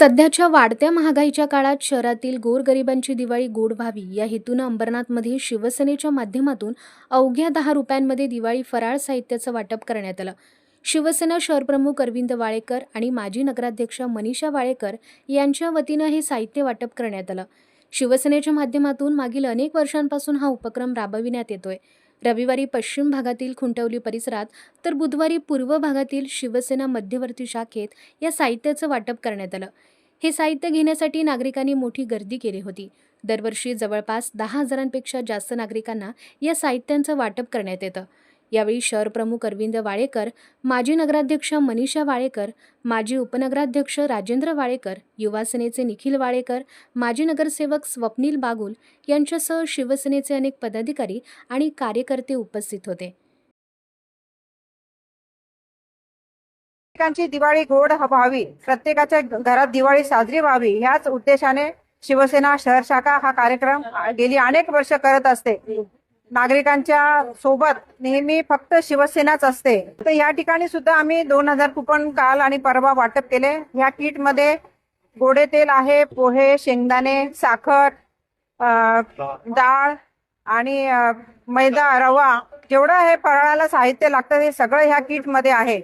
सध्याच्या वाढत्या महागाईच्या काळात शहरातील गोरगरिबांची दिवाळी गोड व्हावी या हेतूनं अंबरनाथमध्ये शिवसेनेच्या माध्यमातून अवघ्या दहा रुपयांमध्ये दिवाळी फराळ साहित्याचं वाटप करण्यात आलं. शिवसेना शहरप्रमुख अरविंद वाळेकर आणि माजी नगराध्यक्ष मनीषा वाळेकर यांच्या वतीनं हे साहित्य वाटप करण्यात आलं. शिवसेनेच्या माध्यमातून मागील अनेक वर्षांपासून हा उपक्रम राबविण्यात येतोय. रविवारी पश्चिम भागातील खुंटवली परिसरात तर बुधवारी पूर्व भागातील शिवसेना मध्यवर्ती शाखेत या साहित्याचं वाटप करण्यात आलं. हे साहित्य घेण्यासाठी नागरिकांनी मोठी गर्दी केली होती. दरवर्षी जवळपास दहा हजारांपेक्षा जास्त नागरिकांना या साहित्यांचं वाटप करण्यात येतं. यावेळी शहर प्रमुख अरविंद वाळेकर माजी नगराध्यक्ष मनीषा वाळेकर माजी उपनगराध्यक्ष राजेंद्र वाळेकर युवासेनेचे निखिल वाळेकर माजी नगरसेवक स्वप्नील बागुल यांच्यासह शिवसेनेचे अनेक पदाधिकारी आणि कार्यकर्ते उपस्थित होते. प्रत्येकाची दिवाळी गोड व्हावी प्रत्येकाच्या घरात दिवाळी साजरी व्हावी ह्याच उद्देशाने शिवसेना शहर शाखा हा कार्यक्रम गेली अनेक वर्ष करत असते. नागरिकांच्या सोबत नेहमी फक्त शिवसेनाच असते. तर या ठिकाणी सुद्धा आम्ही दोन हजार कुपन काल आणि परवा वाटप केले. ह्या किटमध्ये गोडे तेल आहे पोहे शेंगदाणे साखर डाळ आणि मैदा रवा जेवढं हे फराळाला साहित्य लागतं हे सगळं ह्या किटमध्ये आहे.